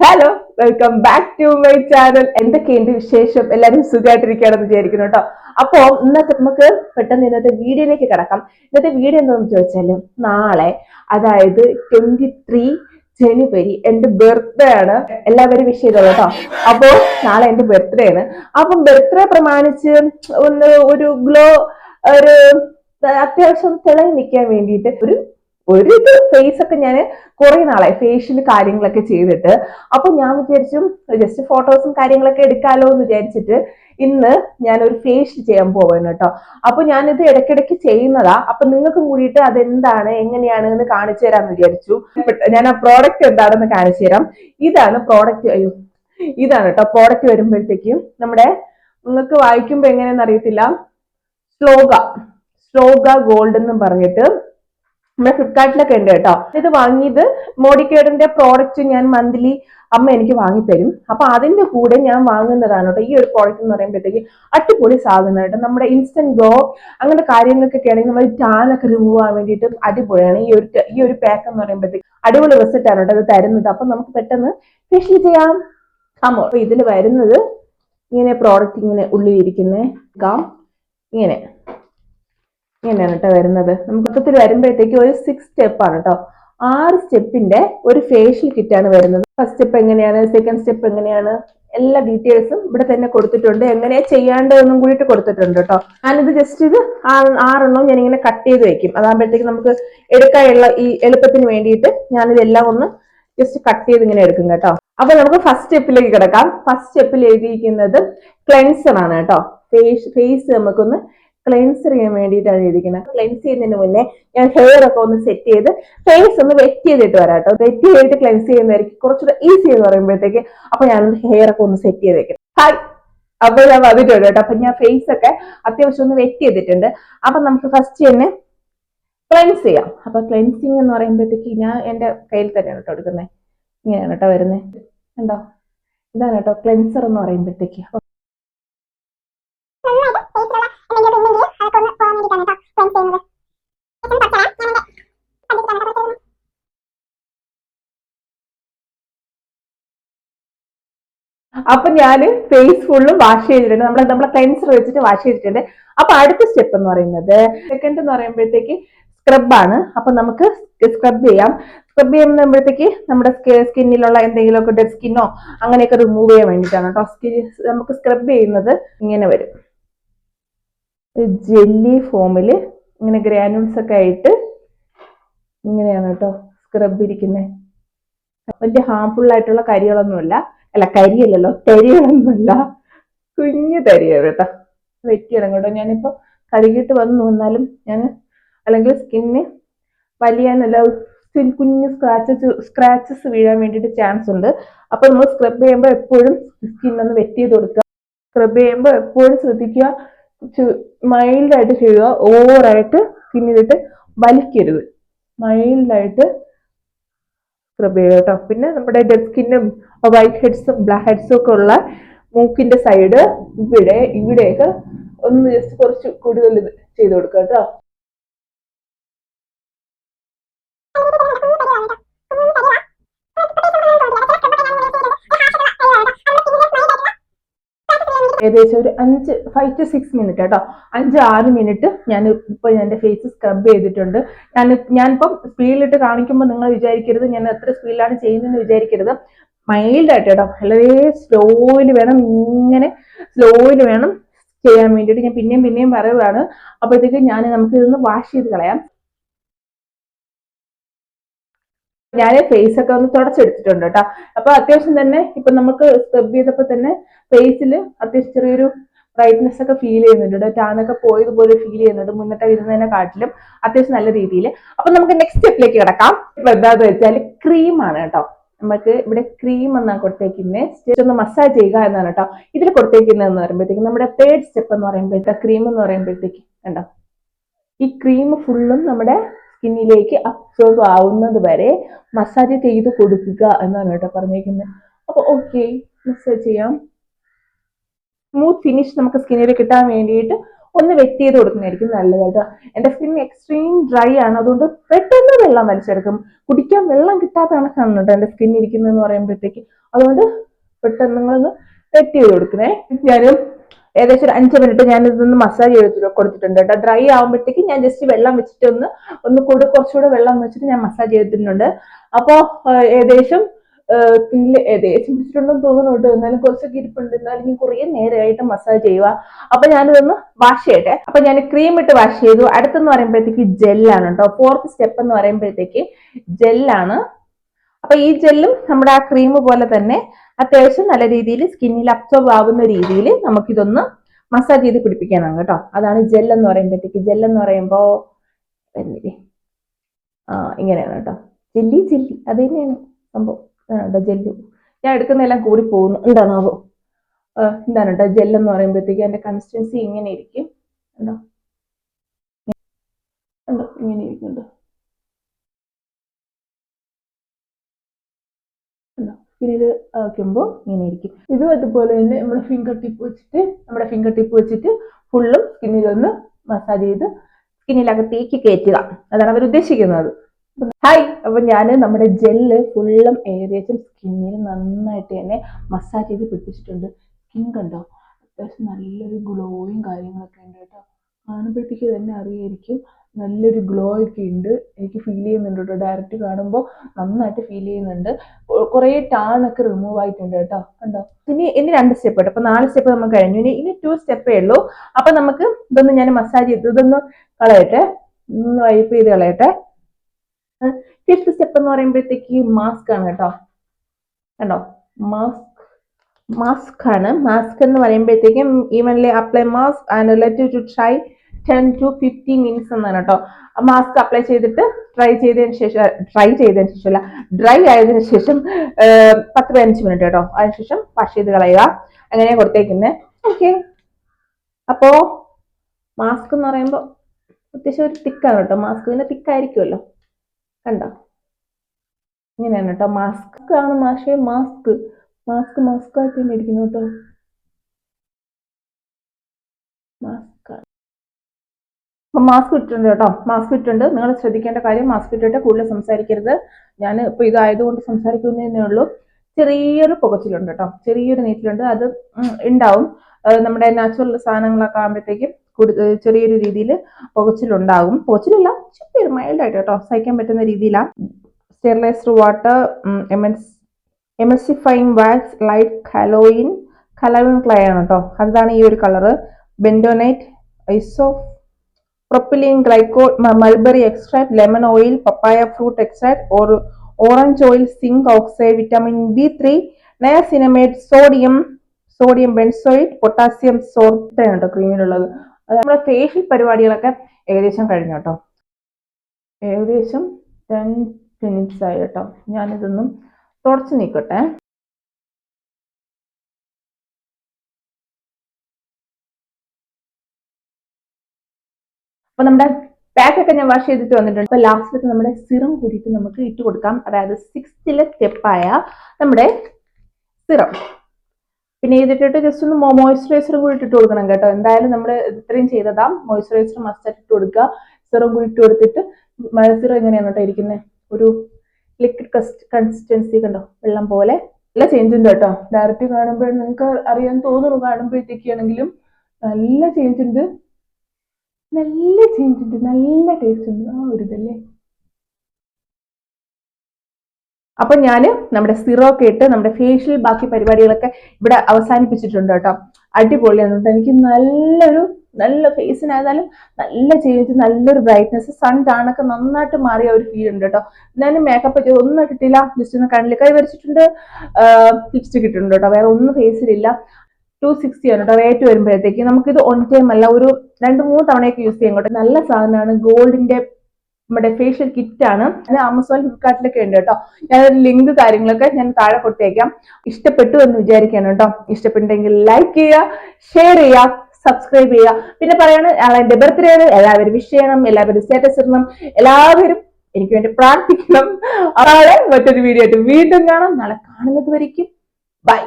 Hello welcome back to my channel എന്തൊക്കെയുണ്ട് വിശേഷം? എല്ലാവരും സുഖമായിട്ടിരിക്കുകയാണെന്ന് വിചാരിക്കുന്നു കേട്ടോ. അപ്പോ ഇന്നത്തെ നമുക്ക് പെട്ടെന്ന് ഇന്നത്തെ വീഡിയോയിലേക്ക് കിടക്കാം. ഇന്നത്തെ വീഡിയോ എന്താണെന്ന് ചോദിച്ചാൽ നാളെ അതായത് ട്വന്റി ത്രീ ജനുവരി എന്റെ ബർത്ത്ഡേ ആണ്. എല്ലാവരും വിഷ് ചെയ്തോളൂ കേട്ടോ. അപ്പോ നാളെ എന്റെ ബർത്ത്ഡേ ആണ്. അപ്പം ബർത്ത്ഡേ പ്രമാണിച്ച് ഒന്ന് ഒരു ഗ്ലോ ഒരു അത്യാവശ്യം തിളങ്ങി നിൽക്കാൻ വേണ്ടിയിട്ട് ഒരു ഒരു ഇത് ഫേസ് ഒക്കെ ഞാൻ കുറെ നാളായി. ഫേഷ്യൽ കാര്യങ്ങളൊക്കെ ചെയ്തിട്ട്. അപ്പൊ ഞാൻ വിചാരിച്ചു ജസ്റ്റ് ഫോട്ടോസും കാര്യങ്ങളൊക്കെ എടുക്കാലോ എന്ന് വിചാരിച്ചിട്ട് ഇന്ന് ഞാൻ ഒരു ഫേഷ്യൽ ചെയ്യാൻ പോവാണ് കേട്ടോ. അപ്പൊ ഞാനിത് ഇടയ്ക്കിടയ്ക്ക് ചെയ്യുന്നതാ. അപ്പൊ നിങ്ങൾക്കും കൂടിയിട്ട് അതെന്താണ് എങ്ങനെയാണ് എന്ന് കാണിച്ചു തരാമെന്ന് വിചാരിച്ചു. ഞാൻ ആ പ്രോഡക്റ്റ് എന്താണെന്ന് കാണിച്ചു തരാം. ഇതാണ് പ്രോഡക്റ്റ് അയ്യോ ഇതാണ് കേട്ടോ പ്രോഡക്റ്റ് വരുമ്പോഴത്തേക്കും നമ്മുടെ നിങ്ങൾക്ക് വായിക്കുമ്പോ എങ്ങനെയാണെന്ന് അറിയത്തില്ല. സ്ലോഗ സ്ലോഗ ഗോൾഡ് എന്നും പറഞ്ഞിട്ട് നമ്മുടെ ഫ്ലിപ്കാർട്ടിലൊക്കെ ഉണ്ട് കേട്ടോ. ഇത് വാങ്ങിയത് മോഡിക്കേഡിന്റെ പ്രോഡക്റ്റ് ഞാൻ മന്ത്ലി അമ്മ എനിക്ക് വാങ്ങിത്തരും. അപ്പൊ അതിന്റെ കൂടെ ഞാൻ വാങ്ങുന്നതാണ് കേട്ടോ. ഈ ഒരു പ്രോഡക്റ്റ് എന്ന് പറയുമ്പോഴത്തേക്ക് അടിപൊളി സാധനം കേട്ടോ. നമ്മുടെ ഇൻസ്റ്റന്റ് ഗ്ലോ അങ്ങനത്തെ കാര്യങ്ങൾക്കൊക്കെ ആണെങ്കിൽ നമ്മൾ ടാനൊക്കെ റിമൂവ് ആവാൻ വേണ്ടിയിട്ട് അടിപൊളിയാണ്. ഈ ഒരു ഈ ഒരു പാക്ക് എന്ന് പറയുമ്പോഴത്തേക്ക് അടിപൊളി റിസൾട്ട് ആണ് കേട്ടോ ഇത് തരുന്നത്. അപ്പൊ നമുക്ക് പെട്ടെന്ന് ഫേഷ്യൽ ചെയ്യാം. അമ്മോ അപ്പൊ ഇതിൽ വരുന്നത് ഇങ്ങനെ പ്രോഡക്റ്റ് ഇങ്ങനെ ഉള്ളിൽ ഇരിക്കുന്നേ. ഇങ്ങനെ. ഇങ്ങനെയാണ് കേട്ടോ വരുന്നത്. നമുക്ക് മൊത്തത്തിൽ വരുമ്പോഴത്തേക്ക് ഒരു സിക്സ് സ്റ്റെപ്പാണ് കേട്ടോ ആറ് സ്റ്റെപ്പിന്റെ ഒരു ഫേഷ്യൽ കിറ്റ് ആണ് വരുന്നത്. ഫസ്റ്റ് സ്റ്റെപ്പ് എങ്ങനെയാണ്? സെക്കൻഡ് സ്റ്റെപ്പ് എങ്ങനെയാണ്? എല്ലാ ഡീറ്റെയിൽസും ഇവിടെ തന്നെ കൊടുത്തിട്ടുണ്ട്. എങ്ങനെയാ ചെയ്യേണ്ടതെന്നും കൂടിയിട്ട് കൊടുത്തിട്ടുണ്ട് കേട്ടോ ഞാനിത് ജസ്റ്റ് ഇത് ആറെണ്ണം ഞാൻ ഇങ്ങനെ കട്ട് ചെയ്ത് വെക്കും. അതാകുമ്പോഴത്തേക്ക് നമുക്ക് എടുക്കാനുള്ള ഈ എളുപ്പത്തിന് വേണ്ടിയിട്ട് ഞാനിതെല്ലാം ഒന്ന് ജസ്റ്റ് കട്ട് ചെയ്ത് ഇങ്ങനെ എടുക്കും കേട്ടോ. അപ്പൊ നമുക്ക് ഫസ്റ്റ് സ്റ്റെപ്പിലേക്ക് കിടക്കാം. ഫസ്റ്റ് സ്റ്റെപ്പിൽ എഴുതിയിരിക്കുന്നത് ക്ലെൻസർ ആണ് കേട്ടോ ഫേസ് ഫേസ് നമുക്കൊന്ന് ക്ലെൻസർ ചെയ്യാൻ വേണ്ടിയിട്ടാണ് എഴുതിക്കുന്നത് ക്ലെൻസ് ചെയ്യുന്നതിന് മുന്നേ ഞാൻ ഹെയർ ഒക്കെ ഒന്ന് സെറ്റ് ചെയ്ത് ഫേസ് ഒന്ന് വെറ്റ് ചെയ്തിട്ട് വരാം കേട്ടോ വെറ്റ് ചെയ്തിട്ട് ക്ലെൻസ് ചെയ്യുന്നതായിരിക്കും കുറച്ചുകൂടെ ഈസി എന്ന് പറയുമ്പോഴത്തേക്ക് അപ്പൊ ഞാൻ ഹെയർ ഒക്കെ ഒന്ന് സെറ്റ് ചെയ്തേക്കും ഹായ് അപ്പൊ ഞാൻ വന്നിട്ടുണ്ട് കേട്ടോ അപ്പൊ ഞാൻ ഫേസ് ഒക്കെ അത്യാവശ്യം ഒന്ന് വെറ്റ് ചെയ്തിട്ടുണ്ട്. അപ്പൊ നമുക്ക് ഫസ്റ്റ് തന്നെ ക്ലെൻസ് ചെയ്യാം. അപ്പൊ ക്ലെൻസിങ് എന്ന് പറയുമ്പോഴത്തേക്ക് ഞാൻ എന്റെ കയ്യിൽ തന്നെയാണ് കേട്ടോ എടുക്കുന്നത്. ഇങ്ങനെയാണ് കേട്ടോ വരുന്നത്. കണ്ടോ? ഇതാണ് കേട്ടോ ക്ലെൻസർ എന്ന് പറയുമ്പോഴത്തേക്ക്. അപ്പൊ ഞാൻ ഫേസ് ഫുള്ള് വാഷ് ചെയ്തിട്ടുണ്ട്. നമ്മൾ നമ്മളെ ക്ലെൻസർ വെച്ചിട്ട് വാഷ് ചെയ്തിട്ടുണ്ട്. അപ്പൊ അടുത്ത സ്റ്റെപ്പ് എന്ന് പറയുന്നത് സെക്കൻഡ് എന്ന് പറയുമ്പോഴത്തേക്ക് സ്ക്രബാണ് അപ്പൊ നമുക്ക് സ്ക്രബ് ചെയ്യാം. സ്ക്രബ് ചെയ്യുമ്പോഴത്തേക്ക് നമ്മുടെ സ്കിന്നിലുള്ള എന്തെങ്കിലുമൊക്കെ ഡെഡ് സ്കിന്നോ അങ്ങനെയൊക്കെ റിമൂവ് ചെയ്യാൻ വേണ്ടിയിട്ടാണ് കേട്ടോ. സ്കിൻ നമുക്ക് സ്ക്രബ് ചെയ്യുന്നത് ഇങ്ങനെ വരും. ജെല്ലി ഫോമിൽ ഇങ്ങനെ ഗ്രാനുൾസ് ഒക്കെ ആയിട്ട് ഇങ്ങനെയാണ് കേട്ടോ സ്ക്രബ് ഇരിക്കുന്നത് വലിയ ഹാംഫുൾ ആയിട്ടുള്ള കരികളൊന്നുമില്ല അല്ല കരിയല്ലല്ലോ തരികളൊന്നുമില്ല കുഞ്ഞു തരിയാണ് കേട്ടോ. വെറ്റിയിടം കേട്ടോ. ഞാനിപ്പോ കഴുകിയിട്ട് വന്നു. എന്നാലും ഞാൻ അല്ലെങ്കിൽ സ്കിന്നിന് വലിയ നല്ല സ്കിൻ കുഞ്ഞു സ്ക്രാച്ചസ് സ്ക്രാച്ചസ് വീഴാൻ വേണ്ടിയിട്ട് ചാൻസ് ഉണ്ട്. അപ്പോൾ നമ്മൾ സ്ക്രബ് ചെയ്യുമ്പോൾ എപ്പോഴും സ്കിന്നൊന്ന് വെറ്റ് ചെയ്ത് കൊടുക്കുക. സ്ക്രബ് ചെയ്യുമ്പോൾ എപ്പോഴും ശ്രദ്ധിക്കുക. മൈൽഡായിട്ട് ചെയ്യുക. ഓവറായിട്ട് സ്കിന്നിലിട്ട് വലിക്കരുത്. മൈൽഡായിട്ട് സ്ക്രബ് ചെയ്യുക കേട്ടോ. പിന്നെ നമ്മുടെ ഡെഡ് സ്കിന്നും വൈറ്റ് ഹെഡ്സും ബ്ലാക്ക് ഹെഡ്സും ഒക്കെ ഉള്ള മൂക്കിന്റെ സൈഡ് ഇവിടെ ഇവിടെയൊക്കെ ഒന്ന് ജസ്റ്റ് കുറച്ച് കൂടുതൽ ഇത് ചെയ്ത് കൊടുക്കുക കേട്ടോ. ഏകദേശം ഒരു അഞ്ച് ഫൈവ് ടു സിക്സ് മിനിറ്റ് കേട്ടോ അഞ്ച് ആറ് മിനിറ്റ് ഞാൻ ഇപ്പോൾ എന്റെ ഫേസ് സ്ക്രബ് ചെയ്തിട്ടുണ്ട്. ഞാൻ ഞാനിപ്പം സ്പീഡിലിട്ട് കാണിക്കുമ്പോൾ നിങ്ങൾ വിചാരിക്കരുത്. ഞാൻ എത്ര സ്പീഡിലാണ് ചെയ്യുന്നതെന്ന് വിചാരിക്കരുത്. മൈൽഡായിട്ട് കേട്ടോ വളരെ സ്ലോയിൽ വേണം ഇങ്ങനെ സ്ലോയിൽ വേണം ചെയ്യാൻ വേണ്ടിയിട്ട്. ഞാൻ പിന്നെയും പിന്നെയും പറയുകയാണ് അപ്പോഴത്തേക്ക് ഞാൻ നമുക്ക് ഇതൊന്ന് വാഷ് ചെയ്ത് കളയാം. ഞാൻ ഫേസ് ഒക്കെ ഒന്ന് തുടച്ചെടുത്തിട്ടുണ്ട് കേട്ടോ അപ്പൊ അത്യാവശ്യം തന്നെ ഇപ്പൊ നമുക്ക് സ്ക്രബ് ചെയ്തപ്പോ തന്നെ ഫേസിൽ അത്യാവശ്യം ചെറിയൊരു ബ്രൈറ്റ്നെസ് ഒക്കെ ഫീൽ ചെയ്യുന്നുണ്ട് ടാനൊക്കെ പോയതുപോലെ ഫീൽ ചെയ്യുന്നുണ്ട്. മുന്നത്തെ ഇരുന്നതിനെ കാട്ടിലും അത്യാവശ്യം നല്ല രീതിയിൽ. അപ്പൊ നമുക്ക് നെക്സ്റ്റ് സ്റ്റെപ്പിലേക്ക് കിടക്കാം. ഇപ്പൊ എന്താന്ന് വെച്ചാൽ ക്രീമാണ് കേട്ടോ നമുക്ക് ഇവിടെ ക്രീം എന്നാണ് കൊടുത്തേക്കുന്നത് ഒന്ന് മസാജ് ചെയ്യുക എന്നാണ് കേട്ടോ ഇതിൽ കൊടുത്തേക്കുന്നത് എന്ന് പറയുമ്പോഴത്തേക്ക് നമ്മുടെ തേർഡ് സ്റ്റെപ്പ് എന്ന് പറയുമ്പോഴത്തെ ക്രീം എന്ന് പറയുമ്പോഴത്തേക്ക് കണ്ടോ? ഈ ക്രീം ഫുള്ളും നമ്മുടെ സ്കിന്നിലേക്ക് അബ്സോർബ് ആവുന്നത് വരെ മസാജ് ചെയ്ത് കൊടുക്കുക എന്നാണ് കേട്ടോ പറഞ്ഞേക്കുന്നത്. അപ്പൊ ഓക്കെ മസാജ് ചെയ്യാം. സ്മൂത്ത് ഫിനിഷ് നമുക്ക് സ്കിന്നിൽ കിട്ടാൻ വേണ്ടിയിട്ട് ഒന്ന് വെറ്റ് ചെയ്ത് കൊടുക്കുന്നതായിരിക്കും നല്ലത് കേട്ടോ. എന്റെ സ്കിൻ എക്സ്ട്രീം ഡ്രൈ ആണ് അതുകൊണ്ട് പെട്ടെന്ന് വെള്ളം വലിച്ചെടുക്കും. കുടിക്കാൻ വെള്ളം കിട്ടാത്ത കണക്കാണ് കേട്ടോ എന്റെ സ്കിൻ പറയുമ്പോഴത്തേക്ക്. അതുകൊണ്ട് പെട്ടെന്ന് നിങ്ങളൊന്ന് വെറ്റ് ചെയ്ത് കൊടുക്കണേ ഞാനും ഏകദേശം ഒരു അഞ്ച് മിനിറ്റ് ഞാൻ ഇതൊന്ന് മസാജ് ചെയ്ത് കൊടുത്തിട്ടുണ്ട് കേട്ടോ. ഡ്രൈ ആകുമ്പോഴത്തേക്ക് ഞാൻ ജസ്റ്റ് വെള്ളം വെച്ചിട്ട് ഒന്ന് ഒന്ന് കൂടെ കുറച്ചുകൂടെ വെള്ളം വെച്ചിട്ട് ഞാൻ മസാജ് ചെയ്തിട്ടുണ്ട്. അപ്പോ ഏകദേശം പിന്നെ ഏകദേശം പിടിച്ചിട്ടുണ്ടെന്ന് തോന്നുന്നു കേട്ടോ. എന്നാലും കുറച്ചൊക്കെ ഇരിപ്പുണ്ട്. എന്നാലും ഞാൻ കുറേ നേരമായിട്ട് മസാജ് ചെയ്യുക. അപ്പൊ ഞാനിതൊന്ന് വാഷ് ചെയ്യട്ടെ. അപ്പൊ ഞാൻ ക്രീം ഇട്ട് വാഷ് ചെയ്തു. അടുത്തെന്ന് പറയുമ്പോഴത്തേക്ക് ജെല്ലാണ് കേട്ടോ. ഫോർത്ത് സ്റ്റെപ്പ് എന്ന് പറയുമ്പോഴത്തേക്ക് ജെല്ലാണ് അപ്പൊ ഈ ജെല്ലും നമ്മുടെ ആ ക്രീം പോലെ തന്നെ അത്യാവശ്യം നല്ല രീതിയിൽ സ്കിന്നിൽ അബ്സോർബ് ആവുന്ന രീതിയിൽ നമുക്കിതൊന്ന് മസാജ് ചെയ്ത് പിടിപ്പിക്കാനാണ് കേട്ടോ. അതാണ് ജെൽ എന്ന് പറയുമ്പോഴത്തേക്ക്. ജെൽ എന്ന് ആ ഇങ്ങനെയാണ് കേട്ടോ. Jelly jelly. അത് തന്നെയാണ് സംഭവം. കേട്ടോ ജെല്ലു. ഞാൻ എടുക്കുന്നതെല്ലാം കൂടി പോകുന്നു. എന്താണാവോ? എന്താണ് കേട്ടോ ജെൽ എന്ന് പറയുമ്പോഴത്തേക്ക് അതിന്റെ കൺസിസ്റ്റൻസി ഇങ്ങനെ ഇരിക്കും. ഉണ്ടോ ഉണ്ടോ ഇങ്ങനെ ഇരിക്കുന്നുണ്ടോ. പിന്നെ ഇത് വയ്ക്കുമ്പോൾ ഇങ്ങനെ ഇരിക്കും. ഇതും അതുപോലെ തന്നെ നമ്മുടെ ഫിംഗർ ടിപ്പ് വെച്ചിട്ട് നമ്മുടെ ഫിംഗർ ടിപ്പ് വെച്ചിട്ട് ഫുള്ളും സ്കിന്നിലൊന്ന് മസാജ് ചെയ്ത് സ്കിന്നിലകത്തേക്ക് കയറ്റുക അതാണ് അവർ ഉദ്ദേശിക്കുന്നത്. ഹായ് അപ്പൊ ഞാൻ നമ്മുടെ ജെല്ല് ഫുള്ളും ഏകദേശം സ്കിന്നിൽ നന്നായിട്ട് തന്നെ മസാജ് ചെയ്ത് പിടിപ്പിച്ചിട്ടുണ്ട്. സ്കിൻ കണ്ടോ? അത്യാവശ്യം നല്ലൊരു ഗ്ലോയും കാര്യങ്ങളൊക്കെ ഉണ്ട് കേട്ടോ. കാണുമ്പോഴത്തേക്ക് തന്നെ അറിയായിരിക്കും. നല്ലൊരു ഗ്ലോ ഒക്കെ ഉണ്ട്. എനിക്ക് ഫീൽ ചെയ്യുന്നുണ്ട് കേട്ടോ ഡയറക്റ്റ് കാണുമ്പോൾ നന്നായിട്ട് ഫീൽ ചെയ്യുന്നുണ്ട്. കുറേ ടാണൊക്കെ റിമൂവ് ആയിട്ടുണ്ട് കേട്ടോ. കണ്ടോ? ഇനി ഇനി രണ്ട് സ്റ്റെപ്പ് ഉണ്ട്. അപ്പൊ നാല് സ്റ്റെപ്പ് നമുക്ക് കഴിഞ്ഞു. ഇനി ഇനി ടു സ്റ്റെപ്പേ ഉള്ളൂ. അപ്പൊ നമുക്ക് ഇതൊന്ന് ഞാൻ മസാജ് ചെയ്ത് ഇതൊന്ന് കളയട്ടെ. ഒന്ന് വൈപ്പ് ചെയ്ത് കളയട്ടെ. ഫിഫ്ത്ത് സ്റ്റെപ്പ് എന്ന് പറയുമ്പോഴത്തേക്ക് മാസ്ക് ആണ് കേട്ടോ. കണ്ടോ? മാസ്ക് മാസ്ക് ആണ്. മാസ്ക് എന്ന് പറയുമ്പോഴത്തേക്കും evenly apply mask and let to try ten to fifteen minutes എന്നാണ് കേട്ടോ മാസ്ക് അപ്ലൈ ചെയ്തിട്ട് ട്രൈ ചെയ്തതിന് ശേഷം ട്രൈ ചെയ്തതിന് ശേഷം അല്ല ഡ്രൈ ആയതിനു ശേഷം പത്ത് പതിനഞ്ച് മിനിറ്റ് കേട്ടോ അതിനുശേഷം വാഷ് ചെയ്ത് കളയുക. അങ്ങനെ കൊടുത്തേക്കുന്നത് ഓക്കെ അപ്പോ മാസ്ക് എന്ന് പറയുമ്പോൾ അത്യാവശ്യം ഒരു തിക്കാണ് കേട്ടോ മാസ്ക് പിന്നെ തിക്കായിരിക്കുമല്ലോ കണ്ടോ? ഇങ്ങനെയാണ് കേട്ടോ മാസ്ക് ആണ് മാഷേ മാസ്ക് മാസ്ക് മാസ്ക് ആയിട്ട് തന്നെ ഇരിക്കുന്നു കേട്ടോ അപ്പൊ മാസ്ക് ഇട്ടിട്ടുണ്ട് കേട്ടോ. മാസ്ക് ഇട്ടിട്ടുണ്ട്. നിങ്ങൾ ശ്രദ്ധിക്കേണ്ട കാര്യം മാസ്ക് ഇട്ടിട്ട് കൂടുതൽ സംസാരിക്കരുത്. ഞാൻ ഇപ്പം ഇതായതുകൊണ്ട് സംസാരിക്കുന്നതേ ഉള്ളൂ. ചെറിയൊരു പുകച്ചിലുണ്ട് കേട്ടോ. ചെറിയൊരു നീറ്റിലുണ്ട്. അത് ഉണ്ടാവും നമ്മുടെ നാച്ചുറൽ സാധനങ്ങളൊക്കെ ആകുമ്പോഴത്തേക്കും കൂടുതൽ ചെറിയൊരു രീതിയിൽ പുകച്ചിലുണ്ടാകും പുകച്ചിലല്ല ചെറിയൊരു മൈൽഡ് ആയിട്ട് കേട്ടോ സഹിക്കാൻ പറ്റുന്ന രീതിയിലാണ് sterilised water എമൻസ് emulsifying wax light kaolin kaolin clay ആണ് കേട്ടോ. അതാണ് ഈ ഒരു colour bentonite iso propylene glycol mulberry extract lemon oil papaya fruit extract or orange oil zinc oxide vitamin B three niacinamide sodium sodium benzoate potassium സോർട്ടാണ് കേട്ടോ ക്രീമിലുള്ളത് അത് നമ്മുടെ facial പരിപാടികളൊക്കെ ഏകദേശം കഴിഞ്ഞു കേട്ടോ ഏകദേശം ടെൻ മിനിറ്റ്സ് ആയി കേട്ടോ ഞാനിതൊന്നും തുടച്ച് നീക്കട്ടെ. അപ്പൊ നമ്മുടെ പാക്ക് ഒക്കെ ഞാൻ വാഷ് ചെയ്തിട്ട് വന്നിട്ടുണ്ട്. അപ്പൊ ലാസ്റ്റ് നമ്മുടെ സിറം കൂടിയിട്ട് നമുക്ക് ഇട്ട് കൊടുക്കാം. അതായത് സിക്സ്ത്തിലെ സ്റ്റെപ്പായ നമ്മുടെ സിറം. പിന്നെ ഇതിട്ടിട്ട് ജസ്റ്റ് ഒന്ന് മോയ്സ്ചറൈസർ കൂടി ഇട്ട് കൊടുക്കണം കേട്ടോ. എന്തായാലും നമ്മൾ ഇത്രയും ചെയ്തതാ. മോയ്സ്ചറൈസർ മസ്റ്റ് ഇട്ട് കൊടുക്കുക. സിറം കൂടി ഇട്ട് കൊടുത്തിട്ട് സിറം എങ്ങനെയാണ് കേട്ടോ ഇരിക്കുന്നത് ഒരു ലിക്വിഡ് കൺസിസ്റ്റൻസി കണ്ടോ? വെള്ളം പോലെ. നല്ല ചേഞ്ച് ഉണ്ട് കേട്ടോ. ഡയറക്റ്റ് കാണുമ്പോൾ നിങ്ങൾക്ക് അറിയാൻ തോന്നുന്നു. കാണുമ്പോഴത്തേക്കാണെങ്കിലും നല്ല ചേഞ്ച് ഉണ്ട്. നല്ല ചേഞ്ച് ഉണ്ട് നല്ല ടേസ്റ്റ് ഉണ്ട്. ആ ഒരു ഇതല്ലേ അപ്പൊ ഞാൻ നമ്മുടെ സിറോ ഒക്കെ ഇട്ട് നമ്മുടെ ഫേഷ്യൽ ബാക്കി പരിപാടികളൊക്കെ ഇവിടെ അവസാനിപ്പിച്ചിട്ടുണ്ട് കേട്ടോ. അടിപൊളിയാണ് കേട്ടോ. എനിക്ക് നല്ലൊരു നല്ല ഫേസിനായാലും നല്ല ചേഞ്ച് നല്ലൊരു ബ്രൈറ്റ്നെസ് സൺ ടാണൊക്കെ നന്നായിട്ട് മാറിയ ഒരു ഫീൽ ഉണ്ട് കേട്ടോ. ഞാൻ മേക്കപ്പ് ഒന്നും ഇട്ടിട്ടില്ല. ജസ്റ്റ് ഒന്ന് കണ്ണിൽ കൈ വരച്ചിട്ടുണ്ട്. ലിപ്സ്റ്റിക് ഇട്ടിട്ടുണ്ട് കേട്ടോ. വേറെ ഒന്നും ഫേസിലില്ല ടു സിക്സ്റ്റി ആണ്. കേട്ടോ റേറ്റ് വരുമ്പോഴത്തേക്ക് നമുക്കിത് ഓൺ ടൈം അല്ല ഒരു രണ്ട് മൂന്ന് തവണയൊക്കെ യൂസ് ചെയ്യാം കേട്ടോ. നല്ല സാധനമാണ്. ഗോൾഡിന്റെ നമ്മുടെ ഫേഷ്യൽ കിറ്റ് ആണ്. ആമസോൺ ഫ്ലിപ്കാർട്ടിലൊക്കെ ഉണ്ട് കേട്ടോ. ഞാൻ ലിങ്ക് കാര്യങ്ങളൊക്കെ ഞാൻ താഴെ കൊടുത്തേക്കാം. ഇഷ്ടപ്പെട്ടു എന്ന് വിചാരിക്കാണ് കേട്ടോ. ഇഷ്ടപ്പെട്ടെങ്കിൽ ലൈക്ക് ചെയ്യുക ഷെയർ ചെയ്യുക സബ്സ്ക്രൈബ് ചെയ്യുക. പിന്നെ പറയാണ് എന്റെ ബർത്ത്ഡേ ആണ്. എല്ലാവരും വിഷ് ചെയ്യണം. എല്ലാവരും സ്റ്റാറ്റസ് ഇടണം. എല്ലാവരും എനിക്ക് വേണ്ടി പ്രാർത്ഥിക്കണം. അതാണ് മറ്റൊരു വീഡിയോ ആയിട്ട് വീണ്ടും കാണാം. നാളെ കാണുന്നത് വരയ്ക്കും ബൈ